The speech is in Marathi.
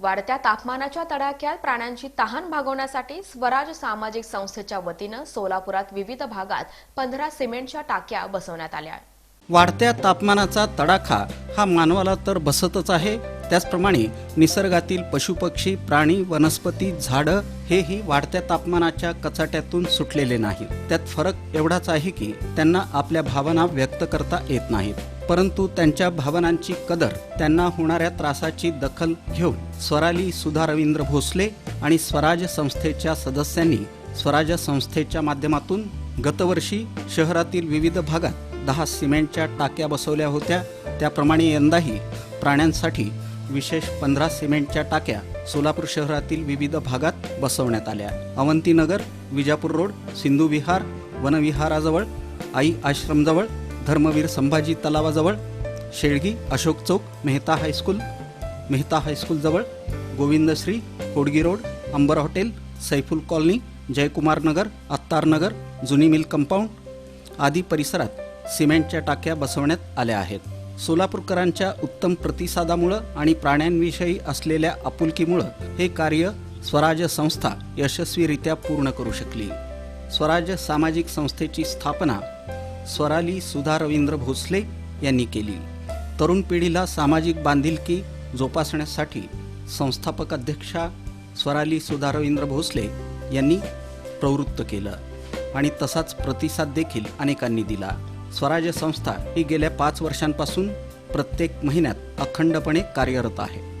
वाढत्या तापमानाच्या तडाख्यात प्राण्यांची तहान भागवण्यासाठी स्वराज सामाजिक संस्थेच्या वतीनं सोलापुरात विविध भागात पंधरा सिमेंटच्या टाक्या बसवण्यात आल्या वाढत्या तापमानाचा तडाखा हा मानवाला तर बसतच आहे. त्याचप्रमाणे निसर्गातील पशुपक्षी प्राणी वनस्पती झाडं हेही वाढत्या तापमानाच्या कचाट्यातून सुटलेले नाहीत. त्यात फरक एवढाच आहे की त्यांना आपल्या भावना व्यक्त करता येत नाहीत. परंतु त्यांच्या भावनांची कदर त्यांना होणाऱ्या त्रासाची दखल घेऊन स्वराली सुधा रवींद्र भोसले आणि स्वराज संस्थेच्या सदस्यांनी स्वराज संस्थेच्या माध्यमातून गतवर्षी शहरातील विविध भागात दहा सिमेंटच्या टाक्या बसवल्या होत्या. त्याप्रमाणे यंदाही प्राण्यांसाठी विशेष पंधरा सिमेंटच्या टाक्या सोलापूर शहरातील विविध भागात बसवण्यात आल्या. अवंतीनगर विजापूर रोड सिंधू विहार वनविहाराजवळ आई आश्रमजवळ धर्मवीर संभाजी तलावाजवळ शेळगी अशोक चौक Mehta high school Mehta हायस्कूलजवळ Govindshree Kodgi road Ambar hotel Saiful colony Jaykumar Nagar Attar Nagar जुनी मिल कंपाऊंड आदी परिसरात सिमेंटच्या टाक्या बसवण्यात आल्या आहेत. सोलापूरकरांच्या उत्तम प्रतिसादामुळं आणि प्राण्यांविषयी असलेल्या आपुलकीमुळं हे कार्य स्वराज संस्था यशस्वीरित्या पूर्ण करू शकली. स्वराज्य सामाजिक संस्थेची स्थापना स्वराली सुधा रवींद्र भोसले यांनी केली. तरुण पिढीला सामाजिक बांधिलकी जोपासण्यासाठी संस्थापक अध्यक्षा स्वराली सुधा रवींद्र भोसले यांनी प्रवृत्त केलं आणि तसाच प्रतिसाद देखील अनेकांनी दिला. स्वराज्य संस्था ही गेल्या पाच वर्षांपासून प्रत्येक महिन्यात अखंडपणे कार्यरत आहे.